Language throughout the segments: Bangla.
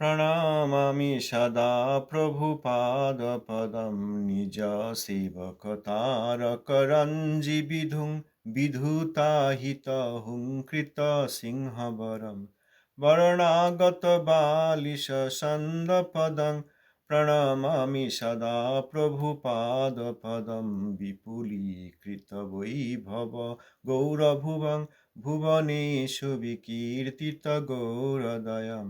প্রণমামি সদা প্রভুপাদপদম নিজ সেবকতারকরঞ্জি বিধুং বিধুতাহিত হুঙ্কৃত সিংহবরম বর্ণাগত বালিশ সন্দপদং প্রণমামি সদা প্রভুপাদপদম বিপুলীকৃত বৈভব গৌরভুবং ভুবনেষু বিকীর্তিত গৌরদয়ম।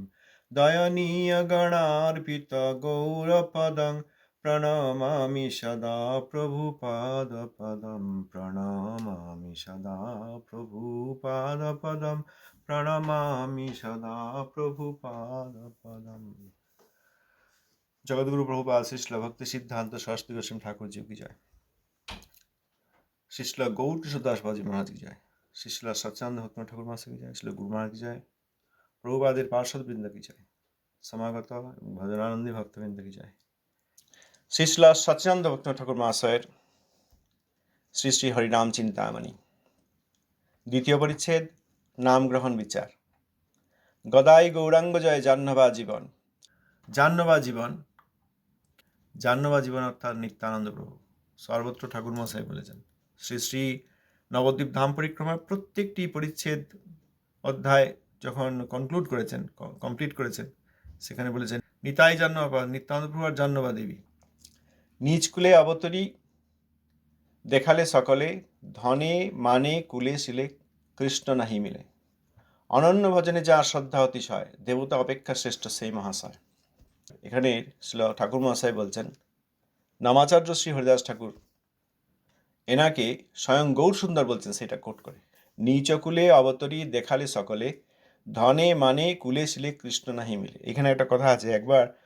দয়নীয় গণার্পিত গৌরপদং প্রণমামি সদা প্রভুপাদপদম প্রণমামি সদা প্রভুপাদপদম প্রণমামি সদা প্রভুপাদপদম জগৎগুরু প্রভুপাদ শিষ্ল ভক্তি সিদ্ধান্ত সরস্বতী গোস্বামী ঠাকুরজি কি যায় শিষ্ল গৌর কৃষ্ণদাস বাজি মহারাজ যায় শিষ্ল সচ্চানন্দ ভক্ত ঠাকুর মাসে কি যায় শিল গুরু মহারাজ যায় প্রভুপাদের পার্শ্বদ বৃন্দ কি যায় সমাগত এবং ভজনানন্দী ভক্তবৃন্দ কি যায় শিশল সচ্চানন্দ ভক্ত ঠাকুর মহাশয়ের শ্রী শ্রী হরিনাম চিন্তামণি। দ্বিতীয় পরিচ্ছেদ, নাম গ্রহণ বিচার। গদাই গৌরাঙ্গ জয় জাহ্নবা জীবন। জাহ্নবা জীবন জাহ্নবা জীবন অর্থাৎ নিত্যানন্দ প্রভু। সর্বত্র ঠাকুর মশাই বলেছেন। শ্রী শ্রী নবদ্বীপ ধাম পরিক্রমার প্রত্যেকটি পরিচ্ছেদ অধ্যায় যখন কনক্লুড করেছেন কমপ্লিট করেছেন, সেখানে বলেছেন, নিতাই জাহ্নবা নিত্যানন্দ প্রভু আর জাহ্নবা দেবী। নিজ কুলে অবতরী, দেখালে সকলে, ধনে মানে কুলে, শিলে, কৃষ্ণ নাহি মিলে। অনন্য ভজনে যা শ্রদ্ধা অতিশয়, দেবতা অপেক্ষা শ্রেষ্ঠ সেই মহাশয়। এখানে শ্রী ঠাকুর মহাশয় বলছেন, নামাচার্য শ্রী হরিদাস ঠাকুর, এনাকে স্বয়ং গৌর সুন্দর বলছেন, সেটা কোট করে। নিচকুলে অবতরী, দেখালে সকলে ধনে মানে কুলে শিলে কৃষ্ণ নাহি মিলে। এখানে একটা কথা আছে, একবার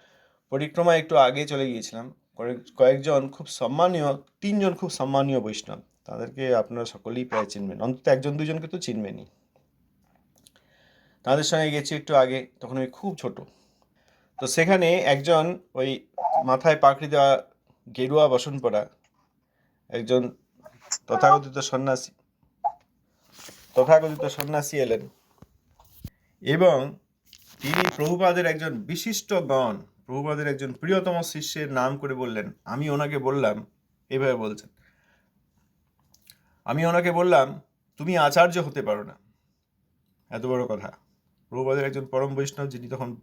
পরিক্রমা একটু আগে চলে গিয়েছিলাম কয়েক- কয়েকজন খুব সম্মানীয়, তিনজন খুব সম্মানীয় বৈষ্ণব, তাদেরকে আপনারা সকলেই প্রায় চিনবেন, অন্তত একজন দুজনকে তো চিনবেনই। তাদের সঙ্গে গেছি একটু আগে, তখন আমি খুব ছোট। তো সেখানে একজন ওই মাথায় পাকড়ি দেওয়া গেরুয়া বসন পরা একজন তথাকথিত সন্ন্যাসী তথাকথিত সন্ন্যাসী এলেন। এবং তিনি প্রভুপাদের একজন বিশিষ্ট গণ, প্রভুপাদের একজন প্রিয়তম শিষ্যের নাম করে বললেন, আমি ওনাকে বললাম, এভাবে বলছেন, আমি ওনাকে বললাম, তুমি আচার্য হতে পারো না। এত বড় কথা। প্রভুপাদের একজন পরম বৈষ্ণব যিনি তখন,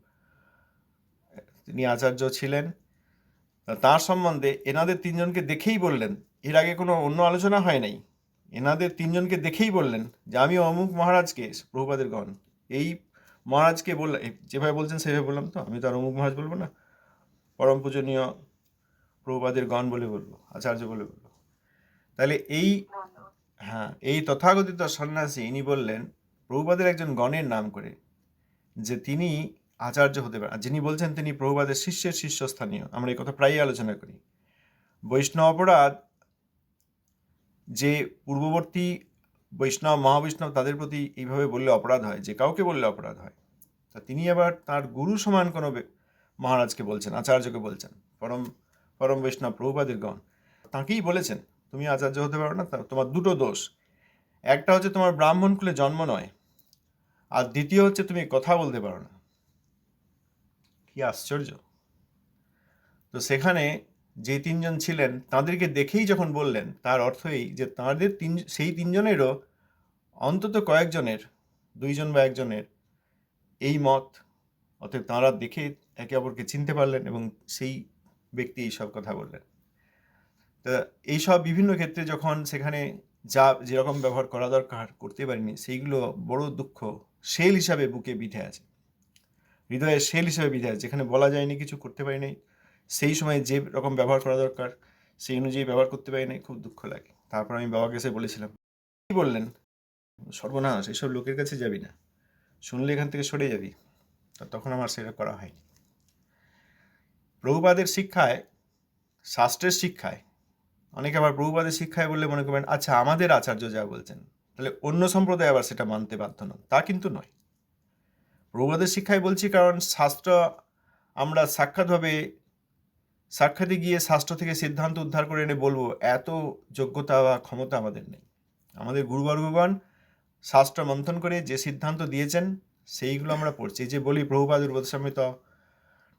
তিনি আচার্য ছিলেন, তার সম্বন্ধে এনাদের তিনজনকে দেখেই বললেন, এর আগে কোনো অন্য আলোচনা হয় নাই। এনাদের তিনজনকে দেখেই বললেন যে আমি অমুক মহারাজকে, প্রভুপাদের গণ। এই মহারাজকে বললাম যেভাবে বলছেন সেভাবে বললাম তো, আমি তো আর অমুক মহারাজ বলব না, পরম পূজনীয় প্রভুপাদের গণ বলে বলব, আচার্য বলে বলব। তাহলে এই হ্যাঁ এই তথাকথিত সন্ন্যাসী ইনি বললেন, প্রভুপাদের একজন গণের নাম করে, যে তিনি আচার্য হতে পারেন। যিনি বলছেন তিনি প্রভুপাদের শিষ্যের শীর্ষস্থানীয়, আমরা এই কথা প্রায়ই আলোচনা করি। বৈষ্ণব অপরাধ যে পূর্ববর্তী বৈষ্ণব, মহাবৈষ্ণব তাদের প্রতি এইভাবে বললে অপরাধ হয়, যে কাউকে বললে অপরাধ হয়। তা তিনি আবার তার গুরু সমান কোনো মহারাজকে বলছেন, আচার্যকে বলছেন, পরম পরম বৈষ্ণব প্রভুপাদের গণ। তাঁকেই বলেছেন, তুমি আচার্য হতে পারো না তোমার দুটো দোষ। একটা হচ্ছে তোমার ব্রাহ্মণ কুলে জন্ম নয়, আর দ্বিতীয় হচ্ছে তুমি কথা বলতে পারো না। কি আশ্চর্য। তো সেখানে যে তিনজন ছিলেন, তাদেরকে দেখেই যখন বললেন, তার অর্থ এই যে তাদের তিন, সেই তিনজনেরও অন্তত কয়েকজনের, দুইজন বা একজনের এই মত, অতএব তাঁরা দেখে একে অপরকে চিনতে পারলেন এবং সেই ব্যক্তি এইসব কথা বললেন। তা এইসব বিভিন্ন ক্ষেত্রে যখন সেখানে যা যেরকম ব্যবহার করা দরকার করতে পারিনি, সেইগুলো বড় দুঃখ, শেল হিসাবে বুকে বিধে আছে। হৃদয়ে শেল হিসাবে বিধে আছে, যেখানে বলা যায়নি, কিছু করতে পারিনি। সেই সময় যে রকম ব্যবহার করা দরকার, সেই অনুযায়ী ব্যবহার করতে পারি নাই, খুব দুঃখ লাগে। তারপর আমি বাবাকে এসে বলেছিলাম, কি বললেন? সর্বনাশ, এসব লোকের কাছে যাবি না। শুনলে এখান থেকে সরে যাবি। তখন আমার সেটা করা হয়নি। প্রভুপাদের শিক্ষায়, শাস্ত্রের শিক্ষায়, অনেকে আবার প্রভুপাদের শিক্ষায় বললে মনে করবেন আচ্ছা আমাদের আচার্য যা বলছেন, তাহলে অন্য সম্প্রদায় আবার সেটা মানতে বাধ্য নন। তা কিন্তু নয়। প্রভুপাদের শিক্ষায় বলছি কারণ শাস্ত্র আমরা সাক্ষাৎভাবে সাক্ষাতে গিয়ে শাস্ত্র থেকে সিদ্ধান্ত উদ্ধার করে এনে বলব, এত যোগ্যতা বা ক্ষমতা আমাদের নেই। আমাদের গুরুবর্গগণ শাস্ত্র মন্থন করে যে সিদ্ধান্ত দিয়েছেন, সেইগুলো আমরা পড়ছি। যে বলি প্রভুপাদের উপদেশামৃত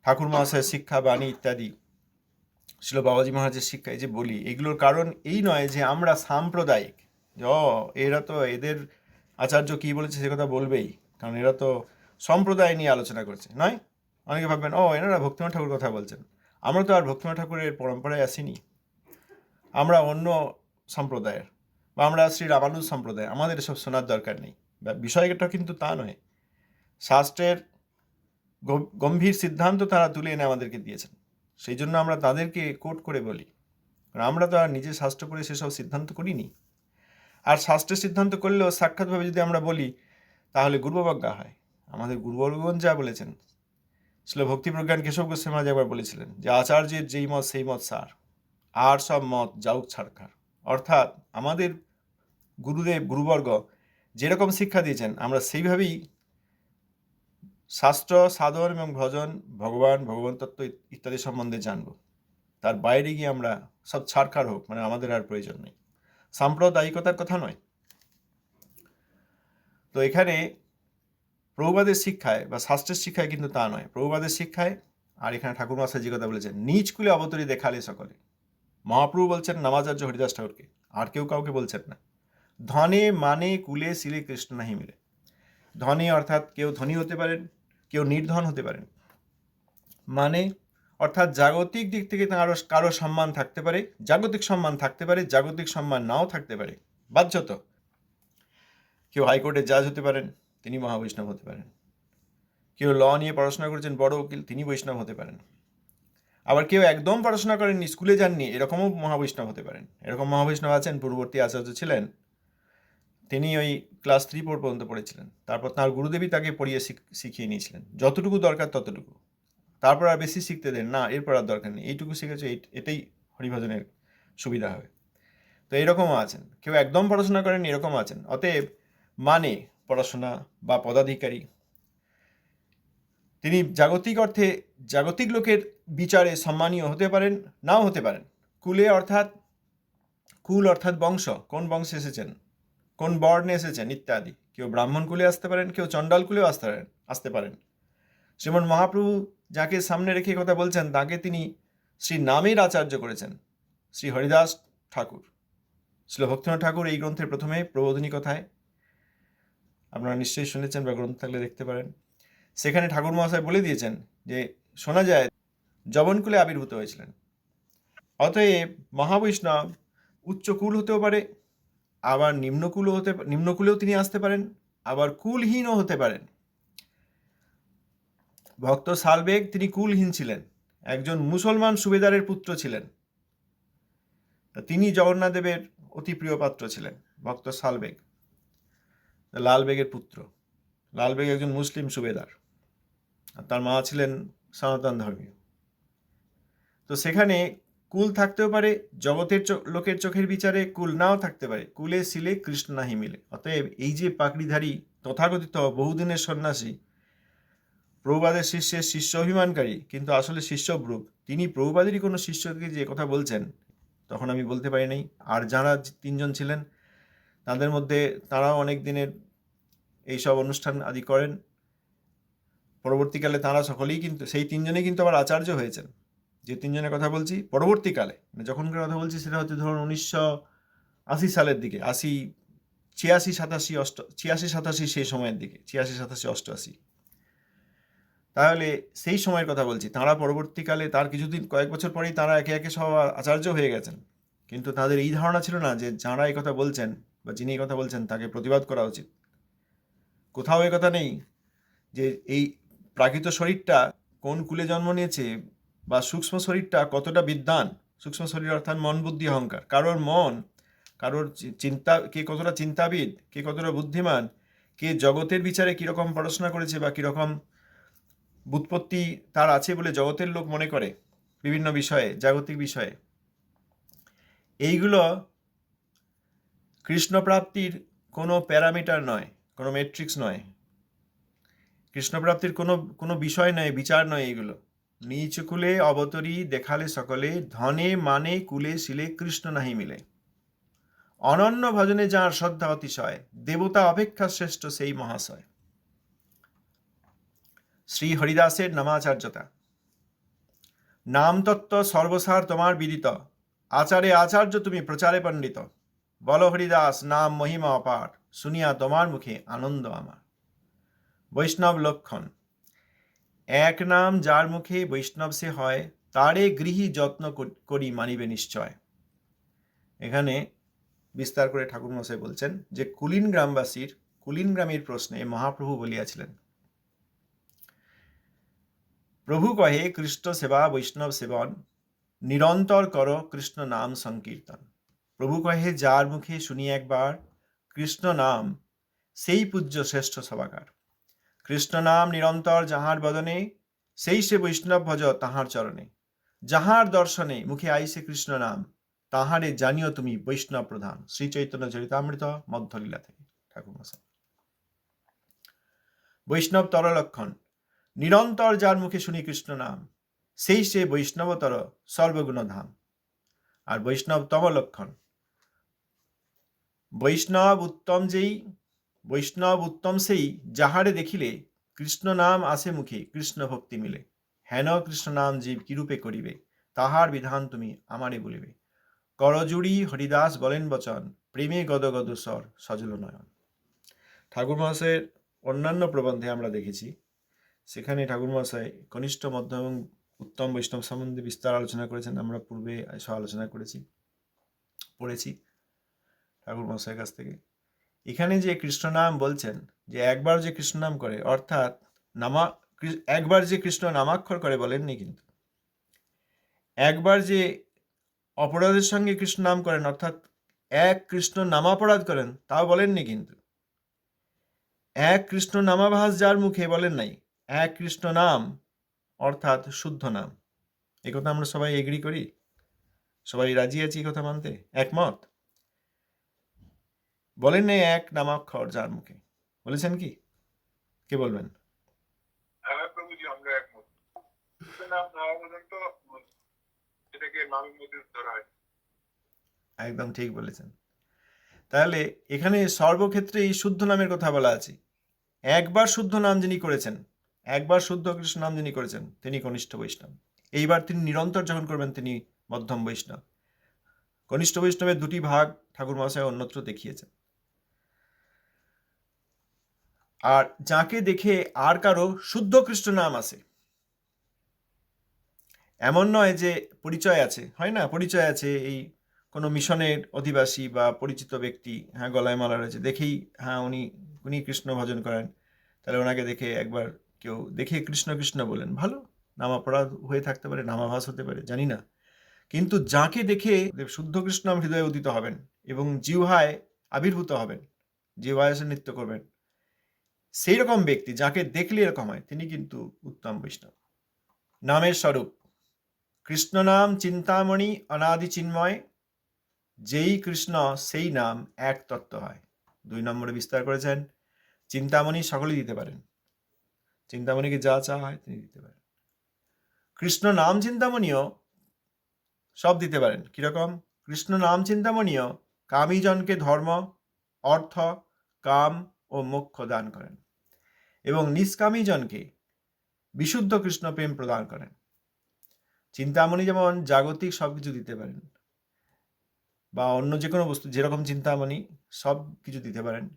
ঠাকুর মহাশয়ের শিক্ষা, বাণী ইত্যাদি শিল বাবাজি মহারাজের শিক্ষা, এই যে বলি, এগুলোর কারণ এই নয় যে আমরা সাম্প্রদায়িক। ও এরা তো এদের আচার্য কী বলেছে সে কথা বলবেই, কারণ এরা তো সম্প্রদায় নিয়ে আলোচনা করছে, নয়? অনেকে ভাববেন, ও, এনারা ভক্তিমা ঠাকুর কথা বলছেন। আমরা তো আর ভক্তিমা ঠাকুরের পরম্পরায় আসিনি। আমরা অন্য সম্প্রদায়ের বা আমরা শ্রী রামানুজ সম্প্রদায় আমাদের এসব শোনার দরকার নেই। বিষয়টা কিন্তু তা নয়। শাস্ত্রের গম্ভীর সিদ্ধান্ত তারা তুলে এনে আমাদেরকে দিয়েছেন। সেই জন্য আমরা তাদেরকে কোট করে বলি। কারণ আমরা তো আর নিজে শাস্ত্র করে সেসব সিদ্ধান্ত করিনি। আর শাস্ত্রের সিদ্ধান্ত করলেও সাক্ষাৎভাবে যদি আমরা বলি, তাহলে গুরুবাজ্ঞা হয়। আমাদের গুরুবর্গন যা বলেছেন ছিল ভক্তিপ্রজ্ঞান কেশব গোস্বামী মহারাজ একবার বলেছিলেন যে আচার্যের যেই মত, সেই মত সার। আর সব মত যাউক ছাড়খার অর্থাৎ আমাদের গুরুদেব, গুরুবর্গ যেরকম শিক্ষা দিয়েছেন, আমরা সেইভাবেই শাস্ত্র, সাধন এবং ভজন, ভগবান ভগবান তত্ত্ব ইত্যাদি সম্বন্ধে জানব। তার বাইরে গিয়ে আমরা সব ছাড়খাড় হোক মানে আমাদের আর প্রয়োজন নেই। সাম্প্রদায়িকতার কথা নয়। তো এখানে প্রভুবাদের শিক্ষায় বা শাস্ত্রের শিক্ষায় কিন্তু তা নয়। প্রভুবাদের শিক্ষায়, আর এখানে ঠাকুর মাস্টার যে কথা বলেছেন নিজ কুলে অবতরী দেখালে সকলে। মহাপ্রভু বলছেন নামাচার্য হরিদাস ঠাকুরকে। আর কেউ কাউকে বলছেন না। ধনে মানে কুলে শিলে কৃষ্ণ নাহি মিলে। ধনে অর্থাৎ কেউ ধনী হতে পারেন, কেউ নির্ধন হতে পারেন। মানে অর্থাৎ জাগতিক দিক থেকে কারও কারও সম্মান থাকতে পারে, জাগতিক সম্মান থাকতে পারে, জাগতিক সম্মান নাও থাকতে পারে। বাধ্যত। কেউ হাইকোর্টের জাজ হতে পারেন তিনি মহাবৈষ্ণব হতে পারেন। কেউ ল নিয়ে পড়াশোনা করেছেন, বড় উকিল, তিনি বৈষ্ণব হতে পারেন। আবার কেউ একদম পড়াশোনা করেননি, স্কুলে যাননি, এরকমও মহাবৈষ্ণব হতে পারেন। এরকম মহাবৈষ্ণব আছেন, পূর্ববর্তী আচার্য ছিলেন। তিনি ওই ক্লাস থ্রি ফোর পর্যন্ত পড়েছিলেন। তারপর তার গুরুদেবী তাকে পড়িয়ে শিখ- শিখিয়ে নিয়েছিলেন। যতটুকু দরকার ততটুকু। তারপর আর বেশি শিখতে দেন, না, এরপর আর দরকার নেই, এইটুকু শিখেছে এটাই হরিভজনের সুবিধা হবে। তো এরকমও আছেন। কেউ একদম পড়াশোনা করেন এরকম আছেন। অতএব মানে পড়াশোনা বা পদাধিকারী। তিনি জাগতিক অর্থে জাগতিক লোকের বিচারে সম্মানীয় হতে পারেন, নাও হতে পারেন। কুলে অর্থাৎ, কুল অর্থাৎ বংশ, কোন বংশে এসেছেন, কোন বর্ণে এসেছেন ইত্যাদি। কেউ ব্রাহ্মণ কুলে আসতে পারেন, কেউ চণ্ডাল কুলেও আসতে পারেন আসতে পারেন। শ্রীমন মহাপ্রভু যাকে সামনে রেখে কথা বলছেন, তাকে তিনি শ্রী নামের আচার্য করেছেন, শ্রী হরিদাস ঠাকুর। শ্রী ঠাকুর এই গ্রন্থের প্রথমে প্রবোধনী কথায় আপনারা নিশ্চয়ই শুনেছেন বা গ্রন্থ থাকলে দেখতে পারেন। সেখানে ঠাকুর মহাশয় বলে দিয়েছেন যে, শোনা যায়, জবনকুলে আবির্ভূত হয়েছিলেন। অতএব মহাবৈষ্ণব উচ্চকুল হতেও পারে, আবার নিম্নকুলও হতে, নিম্নকুলেও তিনি আসতে পারেন, আবার কুলহীনও হতে পারেন। ভক্ত সালবেগ, তিনি কুলহীন ছিলেন, একজন মুসলমান সুবেদারের পুত্র ছিলেন। তিনি জগন্নাথ দেবের অতি প্রিয় পাত্র ছিলেন, ভক্ত সালবেগ। লালবেগের পুত্র। লালবেগ একজন মুসলিম সুবেদার। আর তার মা ছিলেন সনাতন ধর্মীয়। তো সেখানে কুল থাকতেও পারে, জগতের লোকের চোখের বিচারে কুল নাও থাকতে পারে। কুলে সিলে কৃষ্ণ নাহি মিলে। অতএব এই যে পাকড়িধারী তথাকথিত বহুদিনের সন্ন্যাসী, প্রভুবাদের শিষ্যের শিষ্য অভিমানকারী, কিন্তু আসলে শিষ্যব্রুপ তিনি প্রভুবাদেরই কোনো শিষ্যকে যে কথা বলছেন, তখন আমি বলতে পারি নাই। আর যারা তিনজন ছিলেন তাদের মধ্যে তারাও অনেক দিনের এইসব অনুষ্ঠান আদি করেন। পরবর্তীকালে তারা সকলেই কিন্তু, সেই তিনজনেই কিন্তু আবার আচার্য হয়েছেন। যে তিনজনের কথা বলছি, পরবর্তীকালে মানে যখনকার কথা বলছি সেটা হচ্ছে ধরুন উনিশশো আশি সালের দিকে, আশি, ছিয়াশি, সাতাশি, অষ্ট, ছিয়াশি, সাতাশি সেই সময়ের দিকে, ছিয়াশি, সাতাশি, অষ্টআশি। তাহলে সেই সময়ের কথা বলছি, তাঁরা পরবর্তীকালে তার কিছুদিন, কয়েক বছর পরেই তারা একে একে সব আচার্য হয়ে গেছেন। কিন্তু তাদের এই ধারণা ছিল না যে যাঁরা এই কথা বলছেন বা যিনি এই কথা বলছেন, তাকে প্রতিবাদ করা উচিত। কোথাও এই কথা নেই যে এই প্রাকৃত শরীরটা কোন কুলে জন্ম নিয়েছে বা সূক্ষ্ম শরীরটা কতটা বিদ্বান সূক্ষ্ম শরীর অর্থাৎ মন, বুদ্ধি, অহংকার। কারোর মন, কারোর চিন্তা, কে কতটা চিন্তাবিদ, কে কতটা বুদ্ধিমান, কে জগতের বিচারে কীরকম পড়াশোনা করেছে বা কীরকম বুৎপত্তি তার আছে বলে জগতের লোক মনে করে বিভিন্ন বিষয়ে, জাগতিক বিষয়ে। এইগুলো কৃষ্ণপ্রাপ্তির কোনো প্যারামিটার নয়, কোনো মেট্রিক্স নয়। কৃষ্ণপ্রাপ্তির কোনো কোনো বিষয় নয়, বিচার নয় এইগুলো নিচ কুলে অবতরী দেখালে সকলে, ধনে মানে কুলে শিলে কৃষ্ণ নাহি মিলে। অনন্য ভজনে যাঁর শ্রদ্ধা অতিশয়, দেবতা অপেক্ষা শ্রেষ্ঠ সেই মহাশয়। শ্রী হরিদাসের নামাচার্যতা। নাম তত্ত্ব সর্বসার তোমার বিদিত। আচারে আচার্য তুমি প্রচারে পণ্ডিত। বল হরিদাস, নাম মহিমা অপার, শুনিয়া তোমার মুখে আনন্দ আমার। বৈষ্ণব লক্ষণ, এক নাম যার মুখে বৈষ্ণব সে হয়, তারে গৃহী যত্ন করি মানিবে নিশ্চয়। এখানে বিস্তার করে ঠাকুর মশাই বলছেন যে, কুলিন গ্রামবাসীর, কুলিন গ্রামের প্রশ্নে মহাপ্রভু বলিয়াছিলেন, প্রভু কহে, কৃষ্ণ সেবা বৈষ্ণব সেবন, নিরন্তর কর কৃষ্ণ নাম সংকীর্তন। প্রভু কহে, যার মুখে শুনি একবার, কৃষ্ণ নাম, সেই পূজ্য শ্রেষ্ঠ সভাকার কৃষ্ণ নাম নিরন্তর যাহার বদনে, সেই সে বৈষ্ণব ভজ তাহার চরণে। যাহার দর্শনে মুখে আইসে কৃষ্ণ নাম, তাহারে জানিও তুমি বৈষ্ণব প্রধান। শ্রী চৈতন্য চরিতামৃত, মধ্যলীলা থেকে। ঠাকুর মশাই বৈষ্ণব তরলক্ষণ, নিরন্তর যার মুখে শুনি কৃষ্ণ নাম, সেই সে বৈষ্ণবতর সর্বগুণ ধাম আর বৈষ্ণব তম লক্ষণ বৈষ্ণব উত্তম যেই, বৈষ্ণব উত্তম সেই, যাহারে দেখিলে কৃষ্ণ নাম আসে মুখে, কৃষ্ণ ভক্তি মিলে। হেন কৃষ্ণ নাম জীব কিরূপে করিবে? তাহার বিধান তুমি আমারে বলিবে। করজুড়ি হরিদাস বলেন বচন, প্রেমে গদ গদ স্বর সজল নয়ন। ঠাকুর মহাশয়ের অন্যান্য প্রবন্ধে আমরা দেখেছি, সেখানে ঠাকুর মহাশয় কনিষ্ঠ, মধ্য এবং উত্তম বৈষ্ণব সম্বন্ধে বিস্তার আলোচনা করেছেন, আমরা পূর্বে আলোচনা করেছি, পড়েছি। ঠাকুর মহাশয়ের কাছ থেকে। এখানে যে কৃষ্ণ নাম বলছেন, যে একবার যে কৃষ্ণ নাম করে, অর্থাৎ নামা একবার যে কৃষ্ণ নামাক্ষর করে বলেননি কিন্তু। একবার যে অপরাধের সঙ্গে কৃষ্ণ নাম করেন, অর্থাৎ এক কৃষ্ণ নামাপরাধ করেন, তাও বলেননি কিন্তু। এক কৃষ্ণ নামাভাস যার মুখে বলেন নাই, এক কৃষ্ণ নাম, অর্থাৎ শুদ্ধ নাম। এ কথা আমরা সবাই এগ্রি করি? সবাই রাজি আছি কথা মানতে? একমত? বলেন নাই এক নামাক্ষর যার মুখে। বলেছেন কি? কে বলবেন? হ্যাঁ একদম ঠিক বলেছেন। তাহলে এখানে সর্বক্ষেত্রে এই শুদ্ধ নামের কথা বলা আছে। একবার শুদ্ধ নাম যিনি করেছেন একবার শুদ্ধ কৃষ্ণ নাম যিনি করেছেন তিনি কনিষ্ঠ বৈষ্ণব। এইবার তিনি নিরন্তর যখন করবেন তিনি মধ্যম বৈষ্ণব। কনিষ্ঠ বৈষ্ণবের দুটি ভাগ ঠাকুর মহাশয় অন্যত্র দেখিয়েছেন। আর যাকে দেখে আর কারও শুদ্ধ কৃষ্ণ নাম আছে। এমন নয় যে পরিচয় আছে, হয় না? পরিচয় আছে এই কোনো মিশনের অধিবাসী বা পরিচিত ব্যক্তি হ্যাঁ গলায় মালা রয়েছে, দেখেই হ্যাঁ উনি উনি কৃষ্ণ ভজন করেন। তাহলে ওনাকে দেখে একবার কেউ দেখে কৃষ্ণ কৃষ্ণ বলেন, ভালো নামাপরাধ হয়ে থাকতে পারে নামাভাস হতে পারে, জানি না। কিন্তু যাকে দেখে শুদ্ধ কৃষ্ণ হৃদয়ে উদিত হবেন এবং জিহ্বায় আবির্ভূত হবেন, জিহ্বায় এসে নৃত্য করবেন সেই রকম ব্যক্তি যাকে দেখলে এরকম হয়, তিনি কিন্তু উত্তম বৈষ্ণব। নামের স্বরূপ, কৃষ্ণ নাম চিন্তামণি অনাদি চিন্ময়, যেই কৃষ্ণ সেই নাম এক তত্ত্ব হয়। দুই নম্বরে বিস্তার করেছেন, চিন্তামণি সকলেই দিতে পারেন। চিন্তামণিকে যা চা হয় তিনি দিতে পারেন। কৃষ্ণ নাম চিন্তামণিও সব দিতে পারেন। কীরকম? কৃষ্ণ নাম চিন্তামণিও কামীজনকে ধর্ম, অর্থ, কাম ও মোক্ষ দান করেন এবং নিষ্কামীজনকে বিশুদ্ধ কৃষ্ণ প্রেম প্রদান করেন। চিন্তামণি যেমন জাগতিক সব কিছু দিতে পারেন বা অন্য যে কোনো বস্তু, যেরকম চিন্তামণি সব কিছু দিতে পারেন।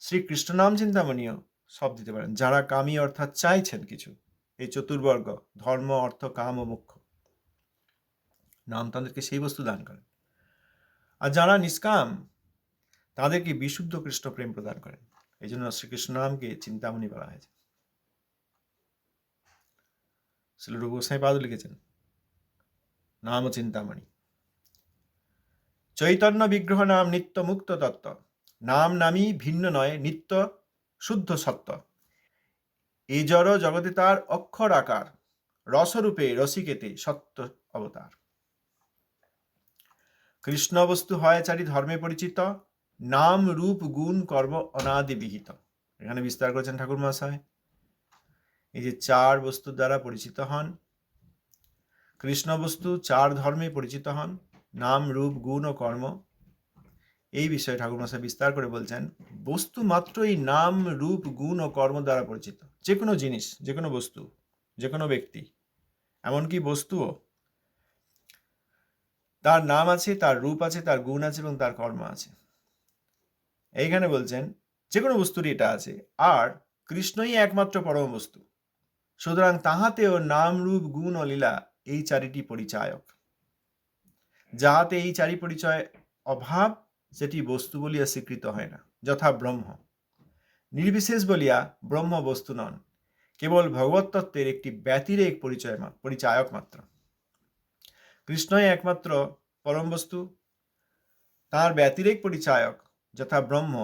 শ্রী কৃষ্ণ নাম চিন্তামণিও সব দিতে পারেন। যারা কামী অর্থাৎ চাইছেন কিছু, এই চতুর্বর্গ, ধর্ম, অর্থ, কাম ও মুখ্য নাম তাদেরকে সেই বস্তু দান করেন। আর যারা নিষ্কাম, তাদেরকে বিশুদ্ধ কৃষ্ণ প্রেম প্রদান করেন। এই জন্য শ্রীকৃষ্ণ নামকে চিন্তামণি বলা হয়েছে। শ্রী গোসাই পাদ লিখেছেন, নাম চিন্তামণি। চৈতন্য বিগ্রহ নাম নিত্য মুক্ত তত্ত্ব, নাম নামই ভিন্ন নয়, নিত্য শুদ্ধ সত্য। এই জড় জগতে তার অক্ষর আকার, রসরূপে রসিকেতে সত্য অবতার। কৃষ্ণ বস্তু হয় চারি ধর্মে পরিচিত নাম, রূপ, গুণ, কর্ম অনাদি বিহিত। এখানে বিস্তার করেছেন ঠাকুর মহাশয়। এই যে চার বস্তুর দ্বারা পরিচিত হন, কৃষ্ণ বস্তু চার ধর্মে পরিচিত হন, নাম, রূপ, গুণ ও কর্ম, এই বিষয়ে ঠাকুর মশাই বিস্তার করে বলছেন, বস্তু মাত্রই নাম, রূপ, গুণ ও কর্ম দ্বারা পরিচিত। যে কোনো জিনিস, যে কোনো বস্তু, যে কোনো ব্যক্তি, এমনকি বস্তুও। তার নাম আছে, তার রূপ আছে, তার গুণ আছে এবং তার কর্ম আছে। এইখানে বলছেন, যে কোনো বস্তুরই এটা আছে। আর কৃষ্ণই একমাত্র পরম বস্তু। সুতরাং তাহাতেও নাম রূপ গুণ ও লীলা এই চারিটি পরিচায়ক। যাহাতে এই চারি পরিচয় অভাব যেটি বস্তু বলিয়া স্বীকৃত হয় না। যথা ব্রহ্ম। নির্বিশেষ বলিয়া ব্রহ্ম বস্তু নন। কেবল ভগবত তত্ত্বের একটি ব্যতিরেক পরিচয় পরিচায়ক মাত্র। কৃষ্ণই একমাত্র পরম বস্তু। তার ব্যতিরেক পরিচায়ক যথা ব্রহ্ম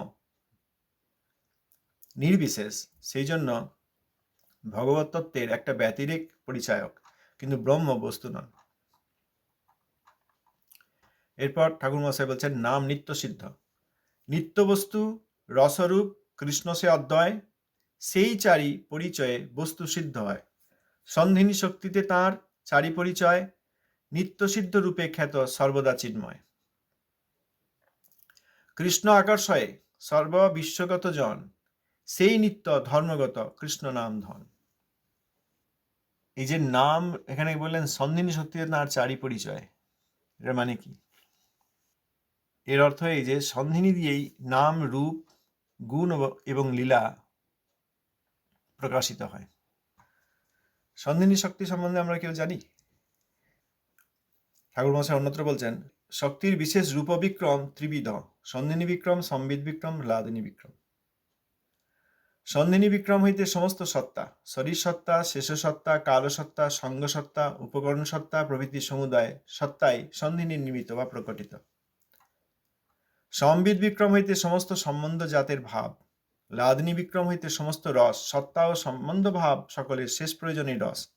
নির্বিশেষ, সেই জন্য ভগবত একটা ব্যতিরেক পরিচায়ক, কিন্তু ব্রহ্ম বস্তু নন। এরপর ঠাকুর মশাই বলছেন, নাম নিত্য সিদ্ধ। নিত্য বস্তু রসরূপ কৃষ্ণ সে অধ্যয় সেই চারি পরিচয়ে বস্তু সিদ্ধ হয়। সন্ধিনী শক্তিতে তার চারি পরিচয় নিত্যসিদ্ধ রূপে খ্যাত সর্বদা চিন্ময়। কৃষ্ণ আকর্ষয়ে সর্ব বিশ্বগত জন, সেই নিত্য ধর্মগত কৃষ্ণ নাম ধন। এই যে নাম, এখানে বললেন সন্ধিনী শক্তিতে তাঁর চারি পরিচয়। এর মানে কি? এর অর্থ এই যে সন্ধিনী দিয়েই নাম, রূপ, গুণ এবং লীলা প্রকাশিত হয়। সন্ধিনী শক্তি সম্বন্ধে আমরা কেউ জানি? ঠাকুর মশাই অন্যত্র বলছেন, শক্তির বিশেষ রূপবিক্রম ত্রিবিধ সন্ধিনী বিক্রম, সম্বিত বিক্রম, লাদিনী বিক্রম। সন্ধিনী বিক্রম হইতে সমস্ত সত্তা, শরীর সত্তা, শেষ সত্তা, কাল সত্তা, সঙ্গ সত্তা, উপকরণ সত্তা প্রভৃতি সমুদায় সত্তাই সন্ধিনী নিমিত্ত বা প্রকটিত। সম্বিত বিক্রম হইতে সমস্ত সম্বন্ধ জাতের ভাব, লাদিনী বিক্রম হইতে সমস্ত রস, সত্তা ও সম্বন্ধ ভাব সকলের শেষ প্রয়োজনীয় রস।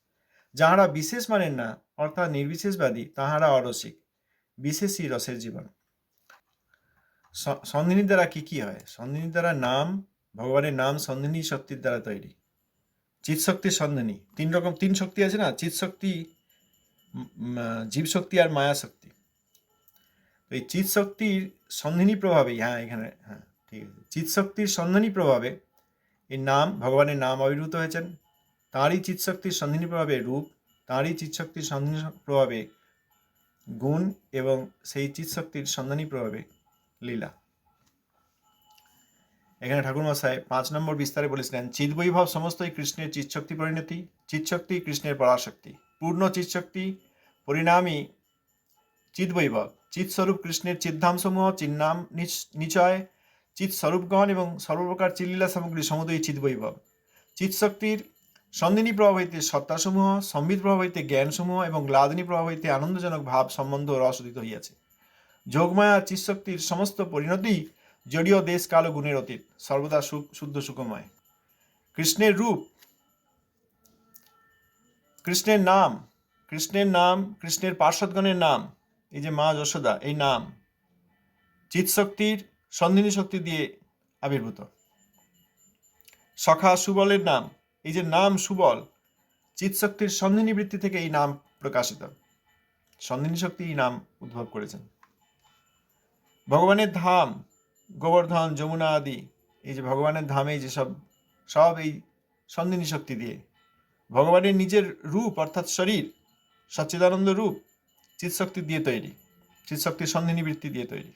যাহারা বিশেষ মানেন না, অর্থাৎ নির্বিশেষবাদী, তাহারা অরসিক, বিশেষই রসের জীবন। স- সন্ধিনীর দ্বারা কি কি হয়? সন্ধিনীর দ্বারা নাম ভগবানের নাম সন্ধিনী শক্তির দ্বারা তৈরি। চিৎ শক্তির সন্ধানী। তিন রকম তিন শক্তি আছে না? চিৎ শক্তি উম, উম, আহ, জীব শক্তি আর মায়া শক্তি। তো এই চিৎ শক্তির সন্ধানী প্রভাবেই হ্যাঁ এখানে হ্যাঁ ঠিক আছে। চিৎ শক্তির সন্ধানী প্রভাবে এই নাম ভগবানের নাম আবির্ভূত হয়েছেন। তাঁরই চিৎ শক্তির সন্ধানী প্রভাবে রূপ তাঁরই চিৎ শক্তির সন্ধানী প্রভাবে গুণ এবং সেই চিৎ শক্তির সন্ধানী প্রভাবে লীলা। এখানে ঠাকুর মশাই পাঁচ নম্বর বিস্তারে বলেছিলেন চিৎবৈভব সমস্তই কৃষ্ণের চিৎশক্তি পরিণতি চিৎশক্তি কৃষ্ণের পরাশক্তি। পূর্ণ চিৎশক্তি পরিণামী চিৎবৈভব চিৎস্বরূপ কৃষ্ণের চিদ্ধামসমূহ চিন্নাম, নিচ- নিচয় চিৎ স্বরূপগণ এবং সর্বপ্রকার চিল্লীলা সামগ্রী সমুদয় চিৎবৈভব চিৎশক্তির সন্দিনী প্রভাব হইতে সত্তাসমূহ, সম্বিত প্রভাব হইতে জ্ঞানসমূহ এবং গ্লাদিনী প্রভাব হইতে আনন্দজনক ভাব সম্বন্ধ রস উদিত হইয়াছে। যোগমায়া চিৎশক্তির সমস্ত পরিণতি জড়ীয় দেশ কাল গুণের অতীত, সর্বদা সুখ শুদ্ধ সুখময়। কৃষ্ণের রূপ, কৃষ্ণের নাম কৃষ্ণের নাম, কৃষ্ণের পার্শ্বদগণের নাম, এই যে মা যশোদা, এই নাম চিৎশক্তির সন্ধিনী শক্তি দিয়ে আবির্ভূত। সখা সুবলের নাম, এই যে নাম সুবল চিৎশক্তির সন্ধিনী বৃত্তি থেকে এই নাম প্রকাশিত। সন্ধিনী শক্তি এই নাম উদ্ভব করেছেন। ভগবানের ধাম, গোবর্ধন, যমুনা আদি, এই যে ভগবানের ধামে যে সব সব এই সন্ধিনী শক্তি দিয়ে ভগবানের নিজের রূপ অর্থাৎ শরীর, সচ্চিদানন্দ রূপ চিৎশক্তি দিয়ে তৈরি চিৎশক্তির সন্ধিনী বৃত্তি দিয়ে তৈরি।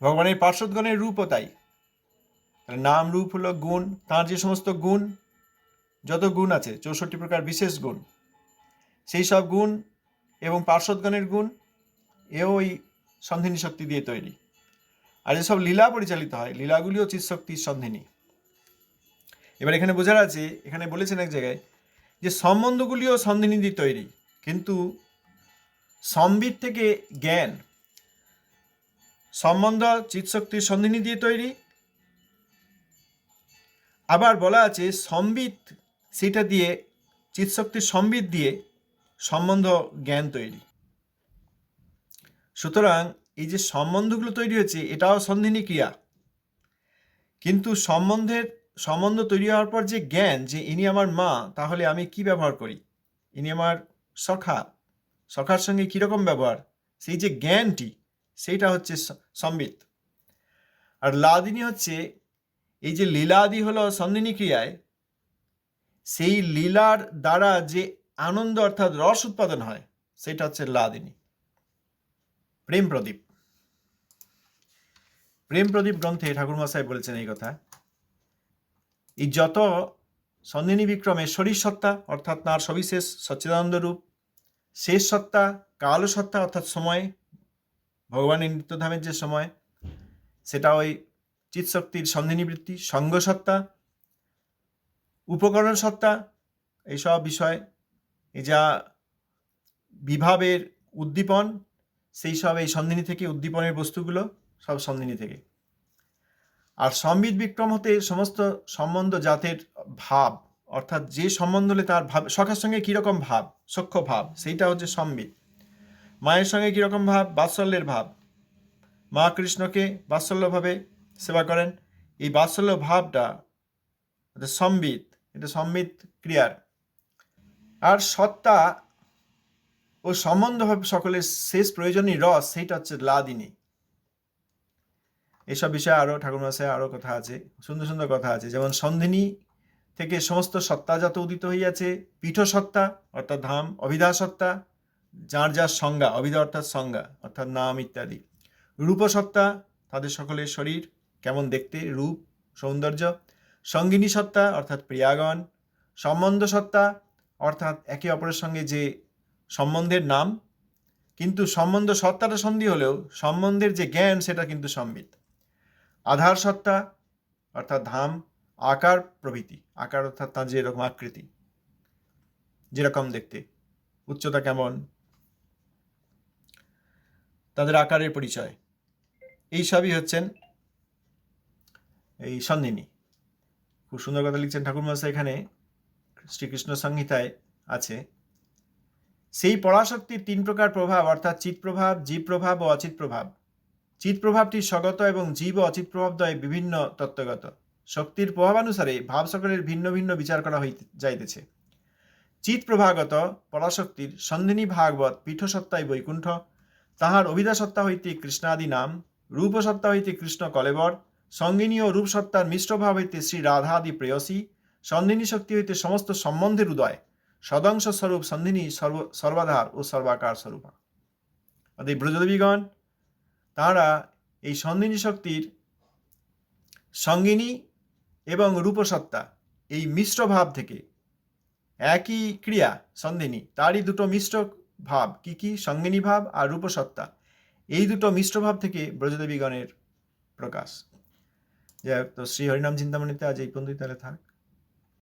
ভগবানের পার্শ্বদগণের রূপও তাই। নাম রূপ হলো গুণ, তার যে সমস্ত গুণ, যত গুণ আছে, চৌষট্টি প্রকার বিশেষ গুণ, সেই সব গুণ এবং পার্শ্বদগণের গুণ, এও ওই সন্ধিনী শক্তি দিয়ে তৈরি। আর যেসব লীলা পরিচালিত হয়। লীলাগুলিও চিৎশক্তির সন্ধিনী। এবার এখানে বোঝার আছে, এখানে বলেছেন এক জায়গায় যে সম্বন্ধগুলিও সন্ধিনী দিয়ে তৈরি। কিন্তু সম্বিত থেকে জ্ঞান, সম্বন্ধ চিৎশক্তির সন্ধিনী দিয়ে তৈরি। আবার বলা আছে, সম্বিত সেটা দিয়ে চিৎশক্তির সম্বিত দিয়ে সম্বন্ধ, জ্ঞান তৈরি। সুতরাং এই যে সম্বন্ধগুলো তৈরি হয়েছে, এটাও সন্ধিনী ক্রিয়া। কিন্তু সম্বন্ধের, সম্বন্ধ তৈরি হওয়ার পর যে জ্ঞান, যে ইনি আমার মা, তাহলে আমি কি ব্যবহার করি? ইনি আমার সখা। সখার সঙ্গে কীরকম ব্যবহার? সেই যে জ্ঞানটি, সেইটা হচ্ছে সম্বিত। আর লাদিনী হচ্ছে, এই যে লীলাদি হলো সন্দিনী ক্রিয়ায়, সেই লীলার দ্বারা যে আনন্দ অর্থাৎ রস উৎপাদন হয় সেটা হচ্ছে লাদিনী। প্রেম প্রদীপ প্রেম প্রদীপ গ্রন্থে ঠাকুরমশাই বলেছেন এই কথা। এই যত সন্দিনী বিক্রমে শরীর সত্তা, অর্থাৎ তাঁর সবিশেষ সচ্চিদানন্দ রূপ, শেষ সত্তা, কালো সত্তা, অর্থাৎ সময়, ভগবানের নিত্যধামের যে সময়, সেটা ওই চিৎশক্তির সন্ধিনী বৃত্তি, সঙ্গ সত্তা, উপকরণ সত্তা, এইসব বিষয়, এই যা বিভাবের উদ্দীপন সেই সব এই সন্ধিনী থেকে উদ্দীপনের বস্তুগুলো সব সন্ধিনী থেকে। আর সম্বিত বিক্রম হতে সমস্ত সম্বন্ধ জাতের ভাব, অর্থাৎ যে সম্বন্ধ হলে তার ভাব, সখার সঙ্গে কীরকম ভাব, সখ্য ভাব, সেইটা হচ্ছে সম্বিত মায়ের সঙ্গে কীরকম ভাব, বাৎসল্যের ভাব। মা কৃষ্ণকে বাৎসল্যভাবে সেবা করেন। এই বাৎসল্য ভাবটা সম্বিত এটা সম্বিত ক্রিয়ার। আর সত্তা ও সম্বন্ধভাবে সকলের শেষ প্রয়োজনীয় রস সেইটা হচ্ছে লাদিনী এসব বিষয়ে আরও ঠাকুরমাসায় আরও কথা আছে, সুন্দর সুন্দর কথা আছে। যেমন সন্ধিনী থেকে সমস্ত সত্তাজাত উদিত হইয়াছে পীঠ সত্তা অর্থাৎ ধাম অভিধা সত্তা যার যার সংজ্ঞা, অভিধা অর্থাৎ সংজ্ঞা, অর্থাৎ নাম ইত্যাদি। রূপসত্তা, তাদের সকলের শরীর, কেমন দেখতে, রূপ, সৌন্দর্য। সঙ্গিনী সত্তা অর্থাৎ প্রিয়াগণ। সম্বন্ধ সত্তা অর্থাৎ একে অপরের সঙ্গে যে সম্বন্ধের নাম, কিন্তু সম্বন্ধ সত্তাটা সন্ধি হলেও সম্বন্ধের যে জ্ঞান, সেটা কিন্তু সম্বিত। আধার সত্তা, অর্থাৎ ধাম, আকার প্রভৃতি। আকার অর্থাৎ তার যেরকম আকৃতি, যেরকম দেখতে। উচ্চতা কেমন? তাদের আকারের পরিচয়। এই সবই হচ্ছেন এই সন্ধিনী। খুব সুন্দর কথা লিখছেন ঠাকুরমশাই এখানে। শ্রীকৃষ্ণ সংহিতায় আছে। সেই পরাশক্তির তিন প্রকার প্রভাব, অর্থাৎ চিৎ প্রভাব জীব প্রভাব ও অচিত প্রভাব চিৎ প্রভাবটি স্বগত এবং জীব ও অচিত প্রভাবদ্বয় বিভিন্ন তত্ত্বগত। শক্তির প্রভাবানুসারে ভাব সকলের ভিন্ন ভিন্ন বিচার করা হইতে যাইতেছে। চিৎ প্রভাগত পরাশক্তির সন্ধিনী ভাগবত পীঠসত্তায় বৈকুণ্ঠ, তাহার অভিধাসত্তা হইতে কৃষ্ণাদি নাম, রূপসত্তা হইতে কৃষ্ণ কলেবর, সঙ্গিনী ও রূপসত্তার মিশ্রভাব হইতে শ্রী রাধাদি প্রেয়সী, সন্ধিনী শক্তি হইতে সমস্ত সম্বন্ধের উদয়। সদংশ স্বরূপ সন্ধিনী সর্ব, সর্বাধার ও সর্বাকার স্বরূপা। অর্থাৎ ব্রজদেবীগণ তাঁরা এই সন্ধিনী শক্তির সঙ্গিনী এবং রূপসত্তা, এই মিশ্র ভাব থেকে একই ক্রিয়া সন্ধিনী, তারই দুটো মিশ্র ভাব, কি কি? সঙ্গিনী ভাব আর রূপসত্তা, এই দুটো মিশ্র ভাব থেকে ব্রজদেবীগণের প্রকাশ। যাই হোক, তো শ্রী হরিনাম চিন্তামণিতে আজ এই পর্যন্তই, তাহলে থাক।